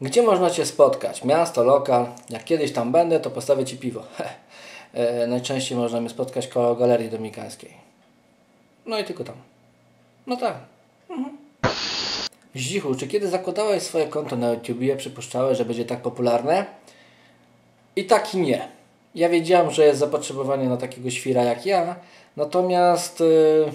Gdzie można Cię spotkać? Miasto, lokal. Jak kiedyś tam będę, to postawię Ci piwo. e, najczęściej można mnie spotkać koło Galerii Dominikańskiej. No i tylko tam. No tak. Mhm. Zdzichu, czy kiedy zakładałeś swoje konto na YouTubie, przypuszczałeś, że będzie tak popularne? I tak i nie. Ja wiedziałem, że jest zapotrzebowanie na takiego świra jak ja, natomiast yy,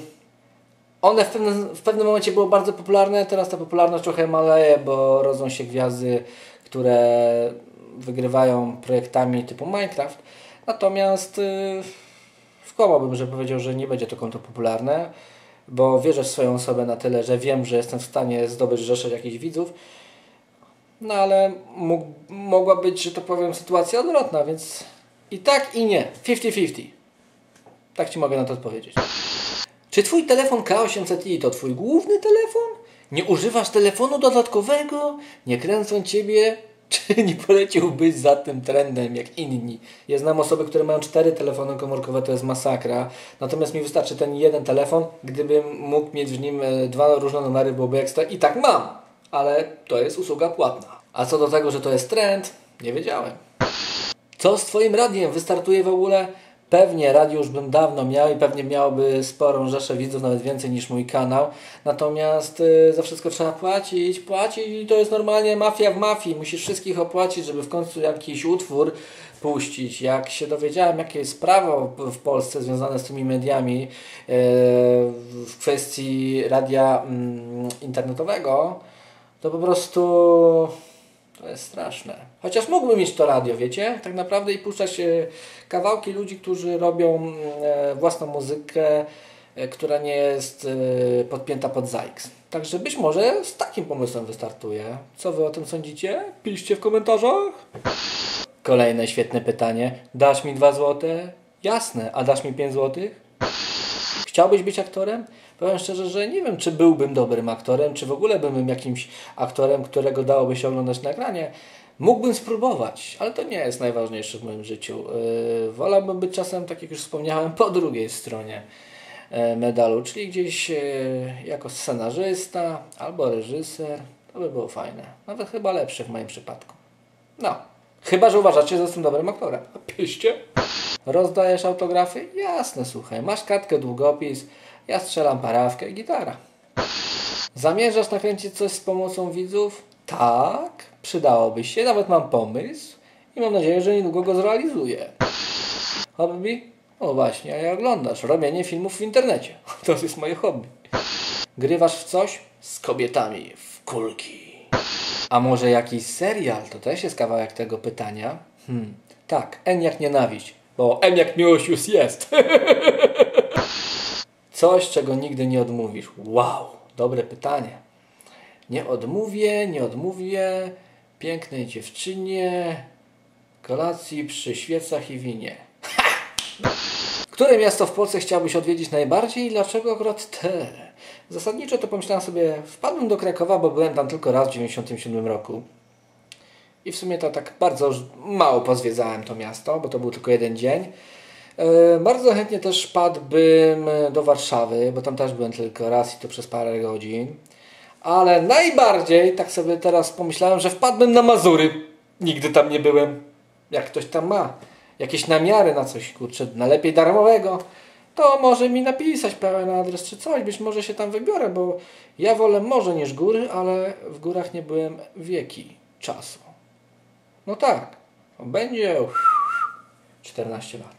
one w pewnym, w pewnym momencie było bardzo popularne, teraz ta popularność trochę maleje, bo rodzą się gwiazdy, które wygrywają projektami typu Minecraft. Natomiast yy, skłamałbym, że powiedział, że nie będzie to konto popularne, bo wierzę w swoją osobę na tyle, że wiem, że jestem w stanie zdobyć rzeszę jakichś widzów. No ale mógł, mogła być, że to powiem, sytuacja odwrotna, więc i tak i nie. 50-50. Tak Ci mogę na to odpowiedzieć. Czy Twój telefon K800i to Twój główny telefon? Nie używasz telefonu dodatkowego? Nie kręcą Ciebie? Czy nie poleciłbyś za tym trendem jak inni? Ja znam osoby, które mają cztery telefony komórkowe, to jest masakra. Natomiast mi wystarczy ten jeden telefon. Gdybym mógł mieć w nim e, dwa różne numery, byłoby ekstra. I tak mam, ale to jest usługa płatna. A co do tego, że to jest trend, nie wiedziałem. Co z Twoim radiem? Wystartuje w ogóle? Pewnie radio już bym dawno miał i pewnie miałby sporą rzeszę widzów, nawet więcej niż mój kanał. Natomiast y, za wszystko trzeba płacić, płacić i to jest normalnie mafia w mafii. Musisz wszystkich opłacić, żeby w końcu jakiś utwór puścić. Jak się dowiedziałem, jakie jest prawo w Polsce związane z tymi mediami y, w kwestii radia mm, internetowego, to po prostu to jest straszne. Chociaż mógłbym mieć to radio, wiecie? Tak naprawdę i puszczać e, kawałki ludzi, którzy robią e, własną muzykę, e, która nie jest podpięta pod ZAX. Także być może z takim pomysłem wystartuję. Co wy o tym sądzicie? Piszcie w komentarzach. Kolejne świetne pytanie. Dasz mi 2 złote? Jasne. A dasz mi 5 złotych? Chciałbyś być aktorem? Powiem szczerze, że nie wiem, czy byłbym dobrym aktorem, czy w ogóle bym jakimś aktorem, którego dałoby się oglądać na ekranie. Mógłbym spróbować, ale to nie jest najważniejsze w moim życiu. Yy, wolałbym być czasem, tak jak już wspomniałem, po drugiej stronie yy, medalu, czyli gdzieś yy, jako scenarzysta albo reżyser. To by było fajne. Nawet chyba lepsze w moim przypadku. No. Chyba, że uważacie, że jestem dobrym aktorem. A piszcie. Rozdajesz autografy? Jasne, słuchaj. Masz kartkę, długopis, ja strzelam parawkę i gitara. Zamierzasz nakręcić coś z pomocą widzów? Tak, przydałoby się. Nawet mam pomysł i mam nadzieję, że niedługo go zrealizuję. Hobby? O właśnie, a ja oglądasz. Robienie filmów w internecie. To jest moje hobby. Grywasz w coś? Z kobietami. W kulki. A może jakiś serial? To też jest kawałek tego pytania. Hmm, tak, N jak nienawiść. Bo M jak miłość już jest. Coś, czego nigdy nie odmówisz. Wow, dobre pytanie. Nie odmówię, nie odmówię pięknej dziewczynie kolacji przy świecach i winie. Ha! Które miasto w Polsce chciałbyś odwiedzić najbardziej i dlaczego akurat te? Zasadniczo to pomyślałem sobie, wpadłem do Krakowa, bo byłem tam tylko raz w 1997 roku. I w sumie to tak bardzo mało pozwiedzałem to miasto, bo to był tylko jeden dzień. E, bardzo chętnie też padłbym do Warszawy, bo tam też byłem tylko raz i to przez parę godzin. Ale najbardziej, tak sobie teraz pomyślałem, że wpadłbym na Mazury. Nigdy tam nie byłem. Jak ktoś tam ma jakieś namiary na coś, kurczę, na lepiej darmowego, to może mi napisać pełen adres czy coś. Być może się tam wybiorę, bo ja wolę morze niż góry, ale w górach nie byłem wieki czasu. No tak, będzie 14 lat.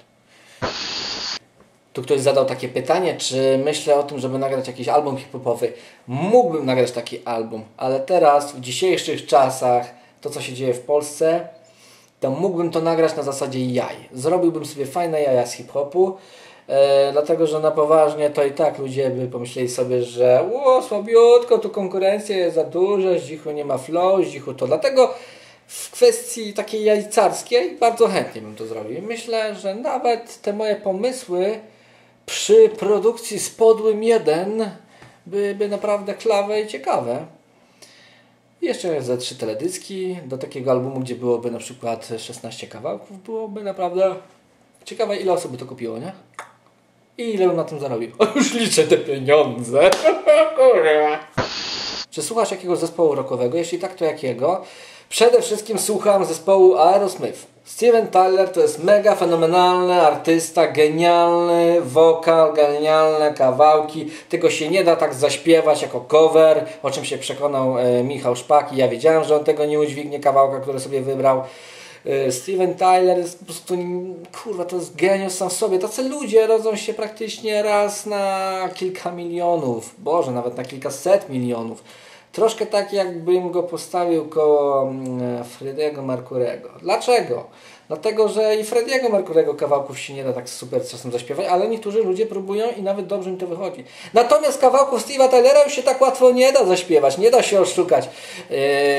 Tu ktoś zadał takie pytanie, czy myślę o tym, żeby nagrać jakiś album hip-hopowy. Mógłbym nagrać taki album, ale teraz, w dzisiejszych czasach, to co się dzieje w Polsce, to mógłbym to nagrać na zasadzie jaj. Zrobiłbym sobie fajne jaja z hip-hopu, e, dlatego że na poważnie to i tak ludzie by pomyśleli sobie, że o, słabiutko, tu konkurencja jest za duża, Zdzichu nie ma flow, Zdzichu to. Dlatego w kwestii takiej jajcarskiej bardzo chętnie bym to zrobił. Myślę, że nawet te moje pomysły przy produkcji z Podłym 1 byłyby naprawdę klawe i ciekawe. Jeszcze ze trzy teledyski do takiego albumu, gdzie byłoby na przykład 16 kawałków, byłoby naprawdę ciekawe ile osób by to kupiło, nie? I ile bym na tym zarobił. O, już liczę te pieniądze. Czy słuchasz jakiegoś zespołu rockowego? Jeśli tak, to jakiego? Przede wszystkim słucham zespołu Aerosmith. Steven Tyler to jest mega fenomenalny artysta, genialny wokal, genialne kawałki. Tego się nie da tak zaśpiewać jako cover, o czym się przekonał e, Michał Szpak i ja wiedziałem, że on tego nie udźwignie kawałka, który sobie wybrał. E, Steven Tyler jest po prostu, kurwa, to jest geniusz sam w sobie. Tacy ludzie rodzą się praktycznie raz na kilka milionów, boże, nawet na kilkaset milionów. Troszkę tak jakbym go postawił koło mm, Frediego Mercurego. Dlaczego? Dlatego, że i Frediego Mercurego kawałków się nie da tak super czasem zaśpiewać, ale niektórzy ludzie próbują i nawet dobrze im to wychodzi. Natomiast kawałków Steve'a Tylera już się tak łatwo nie da zaśpiewać, nie da się oszukać yy,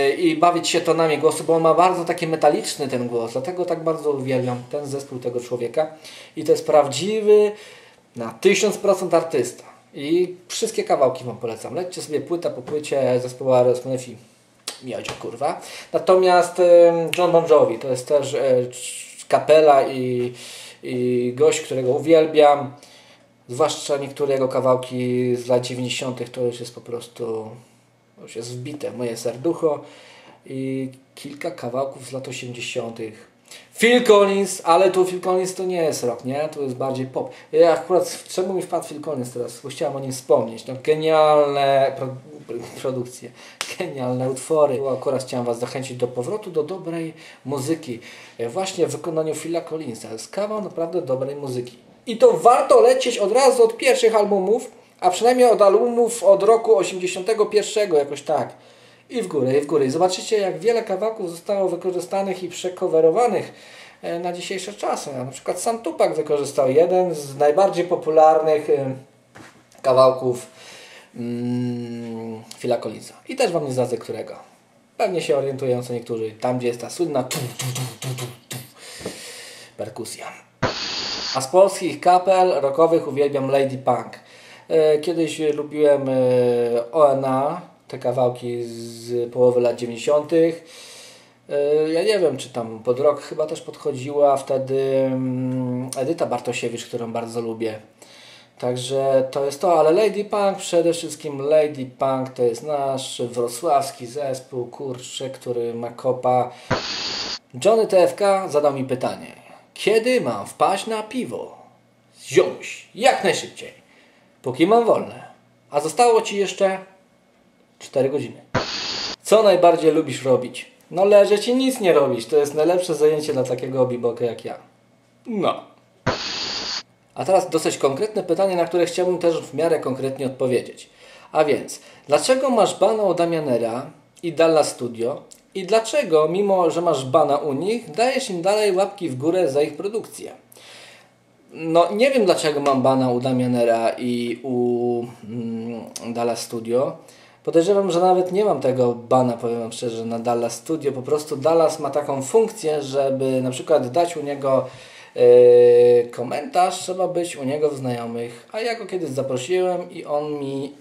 i bawić się tonami głosu, bo on ma bardzo taki metaliczny ten głos, dlatego tak bardzo uwielbiam ten zespół tego człowieka i to jest prawdziwy na 1000% artysta. I wszystkie kawałki Wam polecam. Lećcie sobie płyta po płycie zespołu Aerosmith i miodzio kurwa. Natomiast John Bon Jovi to jest też e, kapela i, i gość, którego uwielbiam. Zwłaszcza niektóre jego kawałki z lat 90. to już jest po prostu już jest wbite w moje serducho i kilka kawałków z lat 80. Phil Collins, ale tu Phil Collins to nie jest rock, nie? To jest bardziej pop. Ja akurat, czemu mi wpadł Phil Collins teraz? Bo chciałem o nim wspomnieć. No, genialne pro, produkcje, genialne utwory. Bo akurat chciałem Was zachęcić do powrotu do dobrej muzyki. E, właśnie w wykonaniu Phila Collinsa. Jest kawał naprawdę dobrej muzyki. I to warto lecieć od razu od pierwszych albumów, a przynajmniej od albumów od roku 81 jakoś tak i w górę, i w górę. I zobaczycie, jak wiele kawałków zostało wykorzystanych i przekowerowanych e, na dzisiejsze czasy. Na przykład sam Tupac wykorzystał jeden z najbardziej popularnych e, kawałków mm. I też Wam nie zdradzę którego. Pewnie się orientują co niektórzy. Tam, gdzie jest ta słynna tu, tu, tu, tu, tu, perkusja. A z polskich kapel rockowych uwielbiam Lady Punk. E, kiedyś lubiłem ONA, te kawałki z połowy lat 90. E, ja nie wiem, czy tam pod rok chyba też podchodziła wtedy mm, Edyta Bartosiewicz, którą bardzo lubię. Także to jest to, ale Lady Punk, przede wszystkim Lady Punk to jest nasz wrocławski zespół, kurczę, który ma kopa. Johnny TFK zadał mi pytanie, kiedy mam wpaść na piwo? Ziomuś, jak najszybciej, póki mam wolne. A zostało Ci jeszcze 4 godziny. Co najbardziej lubisz robić? No leżeć i nic nie robić. To jest najlepsze zajęcie dla takiego obiboka jak ja. No. A teraz dosyć konkretne pytanie, na które chciałbym też w miarę konkretnie odpowiedzieć. A więc, dlaczego masz bana u Damianera i Dalla Studio i dlaczego, mimo że masz bana u nich, dajesz im dalej łapki w górę za ich produkcję? No, nie wiem dlaczego mam bana u Damianera i u mm, Dalla Studio. Podejrzewam, że nawet nie mam tego bana, powiem Wam szczerze, na Dallas Studio. Po prostu Dallas ma taką funkcję, żeby na przykład dać u niego yy, komentarz, trzeba być u niego w znajomych. A ja go kiedyś zaprosiłem i on mi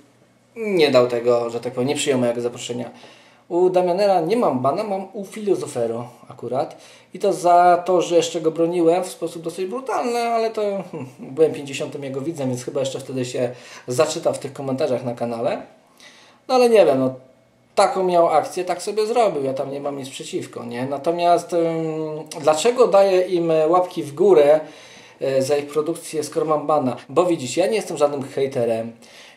nie dał tego, że tak powiem, nie przyjął mojego zaproszenia. U Damianera nie mam bana, mam u Filozofero akurat. I to za to, że jeszcze go broniłem w sposób dosyć brutalny, ale to hmm, byłem 50 jego widzem, więc chyba jeszcze wtedy się zaczyta w tych komentarzach na kanale. No ale nie wiem, no, taką miał akcję, tak sobie zrobił. Ja tam nie mam nic przeciwko, nie? Natomiast dlaczego daję im łapki w górę y, za ich produkcję, skoro mam bana? Bo widzisz, ja nie jestem żadnym hejterem.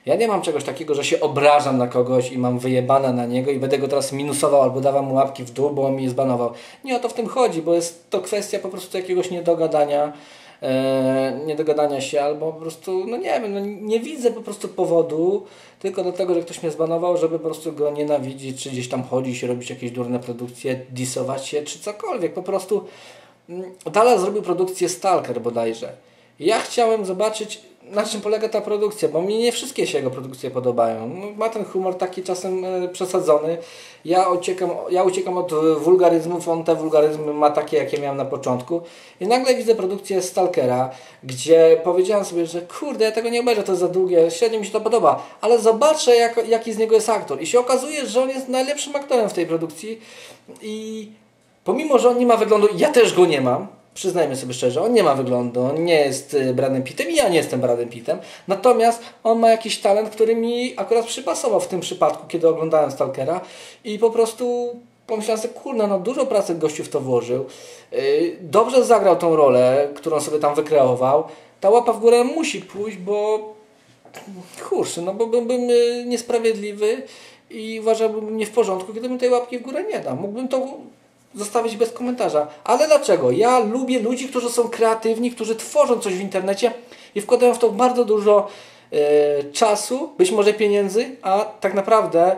Ja nie mam czegoś takiego, że się obrażam na kogoś i mam wyjebane na niego i będę go teraz minusował albo dawał mu łapki w dół, bo on mnie zbanował. Nie o to w tym chodzi, bo jest to kwestia po prostu jakiegoś niedogadania e, niedogadania się, albo po prostu, no nie wiem, no nie widzę po prostu powodu, tylko dlatego, że ktoś mnie zbanował, żeby po prostu go nienawidzić, czy gdzieś tam chodzić, robić jakieś durne produkcje, disować się, czy cokolwiek. Po prostu mm, Dallas zrobił produkcję Stalker bodajże. Ja chciałem zobaczyć, na czym polega ta produkcja, bo mi nie wszystkie się jego produkcje podobają. Ma ten humor taki czasem e, przesadzony. Ja uciekam, ja uciekam od wulgaryzmów, on te wulgaryzmy ma takie, jakie miałem na początku. I nagle widzę produkcję Stalkera, gdzie powiedziałem sobie, że kurde, ja tego nie obejrzę, to jest za długie, średnio mi się to podoba, ale zobaczę, jak, jaki z niego jest aktor. I się okazuje, że on jest najlepszym aktorem w tej produkcji i pomimo, że on nie ma wyglądu, ja też go nie mam, Przyznajmy sobie szczerze, on nie ma wyglądu, on nie jest y, Bradem Pittem i ja nie jestem Bradem Pittem. Natomiast on ma jakiś talent, który mi akurat przypasował w tym przypadku, kiedy oglądałem Stalkera i po prostu pomyślałem sobie, kurna, no dużo pracy gościu w to włożył. Y, dobrze zagrał tą rolę, którą sobie tam wykreował. Ta łapa w górę musi pójść, bo kurczę, no bo byłbym y, niesprawiedliwy i uważałbym nie w porządku, gdybym tej łapki w górę nie dał. Mógłbym to zostawić bez komentarza. Ale dlaczego? Ja lubię ludzi, którzy są kreatywni, którzy tworzą coś w internecie i wkładają w to bardzo dużo e, czasu, być może pieniędzy, a tak naprawdę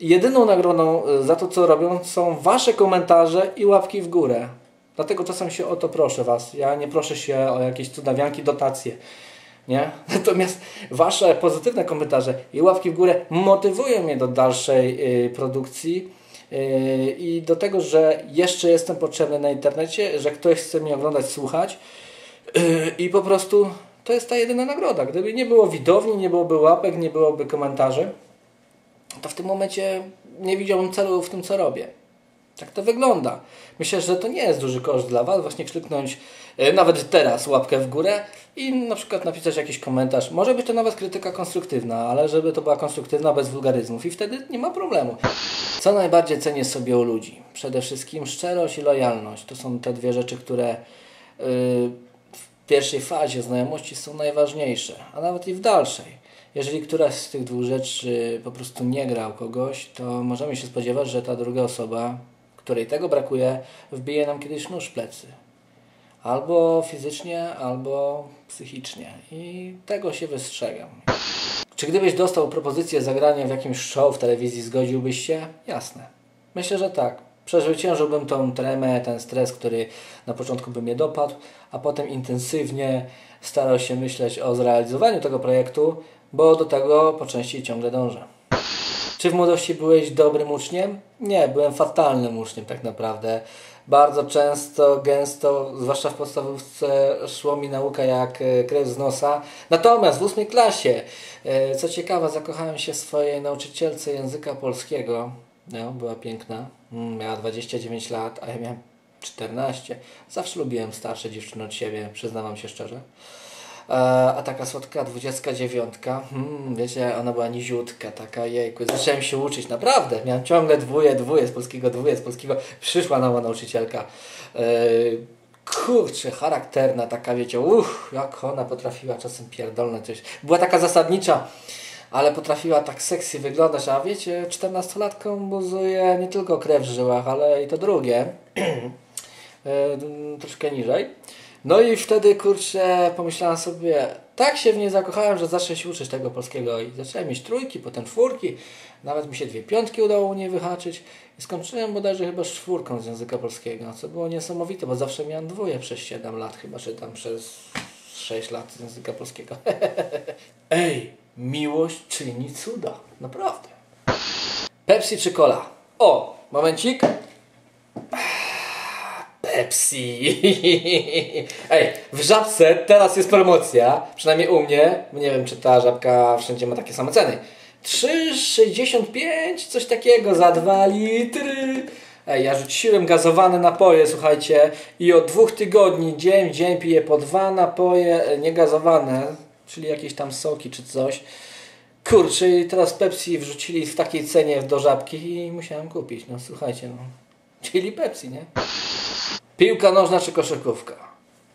jedyną nagrodą e, za to, co robią, są Wasze komentarze i łapki w górę. Dlatego czasem się o to proszę Was. Ja nie proszę się o jakieś cudawianki, dotacje. Nie? Natomiast Wasze pozytywne komentarze i łapki w górę motywują mnie do dalszej y, produkcji i do tego, że jeszcze jestem potrzebny na internecie, że ktoś chce mnie oglądać, słuchać yy, i po prostu to jest ta jedyna nagroda. Gdyby nie było widowni, nie byłoby łapek, nie byłoby komentarzy, to w tym momencie nie widziałbym celu w tym, co robię. Tak to wygląda. Myślę, że to nie jest duży koszt dla Was, właśnie kliknąć yy, nawet teraz łapkę w górę i na przykład napisać jakiś komentarz. Może być to nawet krytyka konstruktywna, ale żeby to była konstruktywna bez wulgaryzmów i wtedy nie ma problemu. Co najbardziej cenię sobie u ludzi? Przede wszystkim szczerość i lojalność. To są te dwie rzeczy, które yy, w pierwszej fazie znajomości są najważniejsze, a nawet i w dalszej. Jeżeli któraś z tych dwóch rzeczy po prostu nie gra u kogoś, to możemy się spodziewać, że ta druga osoba, której tego brakuje, wbije nam kiedyś nóż w plecy. Albo fizycznie, albo psychicznie. I tego się wystrzegam. Czy gdybyś dostał propozycję zagrania w jakimś show w telewizji, zgodziłbyś się? Jasne. Myślę, że tak. Przezwyciężyłbym tą tremę, ten stres, który na początku by mnie dopadł, a potem intensywnie starał się myśleć o zrealizowaniu tego projektu, bo do tego po części ciągle dążę. Czy w młodości byłeś dobrym uczniem? Nie, byłem fatalnym uczniem tak naprawdę. Bardzo często, gęsto, zwłaszcza w podstawówce, szło mi nauka jak e, krew z nosa. Natomiast w ósmej klasie, e, co ciekawe, zakochałem się w swojej nauczycielce języka polskiego. No, była piękna. Mm, miała 29 lat, a ja miałem 14. Zawsze lubiłem starsze dziewczyny od siebie, przyznawam się szczerze. E, a taka słodka 29, hmm, wiecie, ona była niziutka, taka jejku. Zacząłem się uczyć, naprawdę. Miałem ciągle dwóje, dwóje z polskiego, dwóje z polskiego. Przyszła nowa nauczycielka. Yy, kurczę, charakterna, taka wiecie, uff, jak ona potrafiła czasem pierdolne coś. Była taka zasadnicza, ale potrafiła tak seksy wyglądać, a wiecie, 14-latką buzuje nie tylko krew w żyłach, ale i to drugie. yy, troszkę niżej. No i wtedy, kurczę, pomyślałem sobie, tak się w niej zakochałem, że zacznę się uczyć tego polskiego i zacząłem mieć trójki, potem czwórki, nawet mi się dwie piątki udało u niej wyhaczyć i skończyłem bodajże chyba z czwórką z języka polskiego, co było niesamowite, bo zawsze miałem dwoje przez 7 lat, chyba że tam przez 6 lat z języka polskiego. Ej, miłość czyni cuda, naprawdę. Pepsi czy cola? O, momencik. Pepsi. Ej, w żabce teraz jest promocja, przynajmniej u mnie, nie wiem czy ta żabka wszędzie ma takie same ceny. 3,65, coś takiego za 2 litry. Ej, ja rzuciłem gazowane napoje, słuchajcie, i od dwóch tygodni dzień w dzień piję po dwa napoje e, niegazowane, czyli jakieś tam soki czy coś. Kurczę, i teraz Pepsi wrzucili w takiej cenie do żabki i musiałem kupić. No słuchajcie, no. Czyli Pepsi, nie? Piłka nożna czy koszykówka?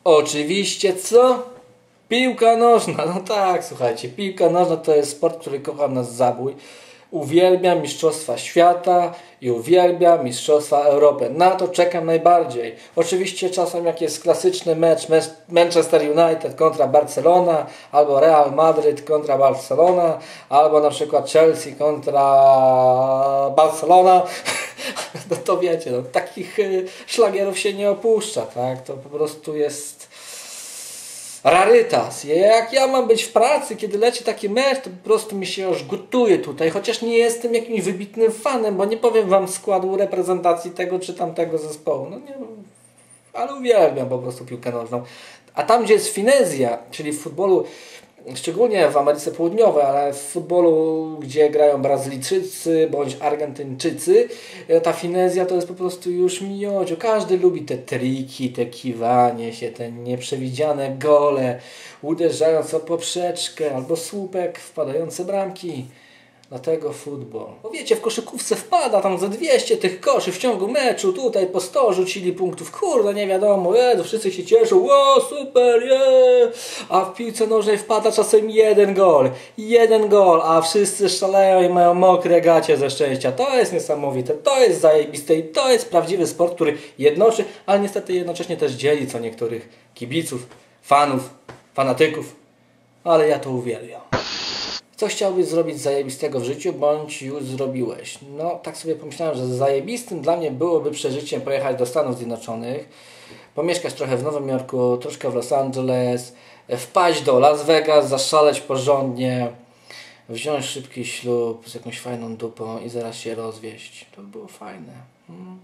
Oczywiście co? Piłka nożna, no tak, słuchajcie, piłka nożna to jest sport, który kocham na zabój. Uwielbiam Mistrzostwa Świata i uwielbiam Mistrzostwa Europy. Na to czekam najbardziej. Oczywiście czasem jak jest klasyczny mecz Manchester United kontra Barcelona, albo Real Madrid kontra Barcelona, albo na przykład Chelsea kontra Barcelona, no to wiecie, no, takich y, szlagierów się nie opuszcza, tak? To po prostu jest rarytas. Jak ja mam być w pracy, kiedy leci taki mecz, to po prostu mi się już gotuje tutaj, chociaż nie jestem jakimś wybitnym fanem, bo nie powiem Wam składu reprezentacji tego czy tamtego zespołu. No nie, ale uwielbiam po prostu piłkę nożną. A tam, gdzie jest finezja, czyli w futbolu szczególnie w Ameryce Południowej, ale w futbolu, gdzie grają Brazylijczycy bądź Argentyńczycy, e, ta finezja to jest po prostu już miodzio. Każdy lubi te triki, te kiwanie się, te nieprzewidziane gole, uderzając o poprzeczkę albo słupek, wpadające bramki. Dlatego futbol. Bo wiecie, w koszykówce wpada tam za 200 tych koszy w ciągu meczu, tutaj po 100 rzucili punktów, kurde, nie wiadomo, jezu, wszyscy się cieszą, ło, super, je! A w piłce nożnej wpada czasem jeden gol, jeden gol, a wszyscy szaleją i mają mokre gacie ze szczęścia. To jest niesamowite, to jest zajebiste i to jest prawdziwy sport, który jednoczy, ale niestety jednocześnie też dzieli co niektórych kibiców, fanów, fanatyków. Ale ja to uwielbiam. Co chciałbyś zrobić zajebistego w życiu, bądź już zrobiłeś? No, tak sobie pomyślałem, że zajebistym dla mnie byłoby przeżyciem pojechać do Stanów Zjednoczonych, pomieszkać trochę w Nowym Jorku, troszkę w Los Angeles, wpaść do Las Vegas, zaszaleć porządnie, wziąć szybki ślub z jakąś fajną dupą i zaraz się rozwieść. To by było fajne. Hmm.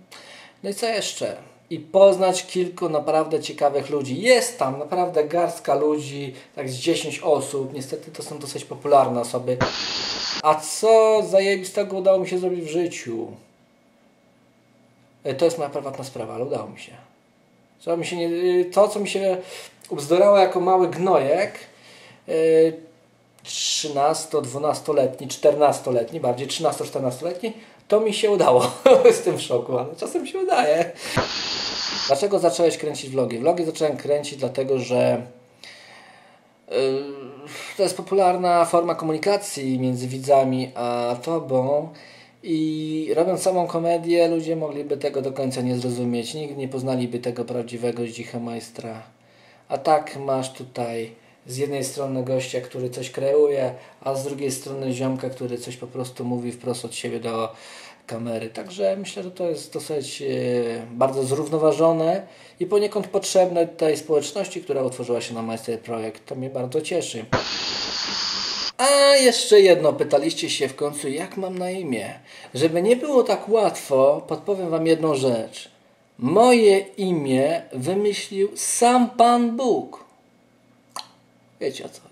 No i co jeszcze? I poznać kilku naprawdę ciekawych ludzi. Jest tam naprawdę garstka ludzi, tak z 10 osób. Niestety to są dosyć popularne osoby. A co zajebistego udało mi się zrobić w życiu? E, to jest moja prywatna sprawa, ale udało mi się. Co mi się nie, e, to, co mi się ubzdurało jako mały gnojek, 13-12-letni, 14-letni, bardziej 13-14-letni, to mi się udało. Jestem w szoku, ale czasem się udaje. Dlaczego zacząłeś kręcić vlogi? Vlogi zacząłem kręcić dlatego, że yy, to jest popularna forma komunikacji między widzami a tobą i robiąc samą komedię ludzie mogliby tego do końca nie zrozumieć. Nigdy nie poznaliby tego prawdziwego zdzicha majstra. A tak masz tutaj z jednej strony gościa, który coś kreuje, a z drugiej strony ziomka, który coś po prostu mówi wprost od siebie do kamery. Także myślę, że to jest dosyć e, bardzo zrównoważone i poniekąd potrzebne tej społeczności, która utworzyła się na Master Projekt. To mnie bardzo cieszy. A jeszcze jedno, pytaliście się w końcu, jak mam na imię. Żeby nie było tak łatwo, podpowiem Wam jedną rzecz. Moje imię wymyślił sam Pan Bóg. Wiecie o co.